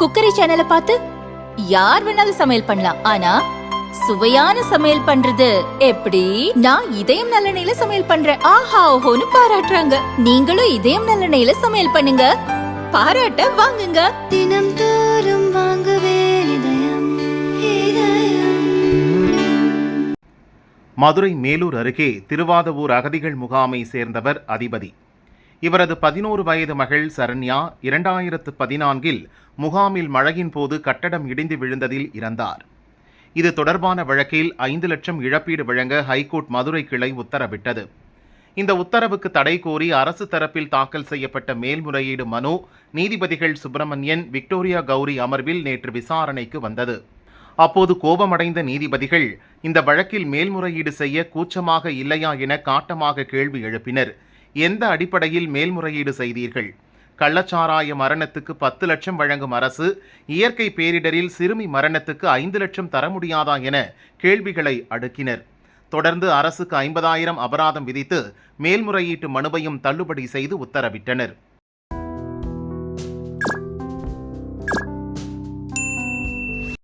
Cookery சேனலை பார்த்து யார் வேணாலும் சமையல் பண்ணலாம். ஆனா சுவையான சமையல் பண்றது எப்படி? நான் இதயம் நல்லெண்ணெயில சமையல் பண்றேன். ஆஹா ஓஹோன்னு பாராட்டுறாங்க. நீங்களும் இதயம் நல்லெண்ணெயில சமையல் பண்ணுங்க. பாராட்ட வாங்குங்க. தினம் தோறும் வாங்குவே இதயம் இதயம். மதுரை மேலூர் அருகே திருவாதவூர் அகதிகள் முகாமை சேர்ந்தவர் அதிபதி. இவரது பதினோரு வயது மகள் சரண்யா இரண்டாயிரத்து பதினான்கில் முகாமில் மழையின் போது கட்டடம் இடிந்து விழுந்ததில் இறந்தார். இது தொடர்பான வழக்கில் ஐந்து லட்சம் இழப்பீடு வழங்க ஹைகோர்ட் மதுரை கிளை உத்தரவிட்டது. இந்த உத்தரவுக்கு தடை கோரி அரசு தரப்பில் தாக்கல் செய்யப்பட்ட மேல்முறையீடு மனு நீதிபதிகள் சுப்பிரமணியன் விக்டோரியா கௌரி அமர்வில் நேற்று விசாரணைக்கு வந்தது. அப்போது கோபமடைந்த நீதிபதிகள் இந்த வழக்கில் மேல்முறையீடு செய்ய கூச்சமாக இல்லையா என காட்டமாக கேள்வி எழுப்பினர். எந்த அடிப்படையில் மேல்முறையீடு செய்தீர்கள்? கள்ளச்சாராய மரணத்துக்கு பத்து லட்சம் வழங்கும் அரசு இயற்கை பேரிடரில் சிறுமி மரணத்துக்கு ஐந்து லட்சம் தர முடியாதா என கேள்விகளை அடுக்கினர். தொடர்ந்து அரசுக்கு ஐம்பதாயிரம் அபராதம் விதித்து மேல்முறையீட்டு மனுவையும் தள்ளுபடி செய்து உத்தரவிட்டனர்.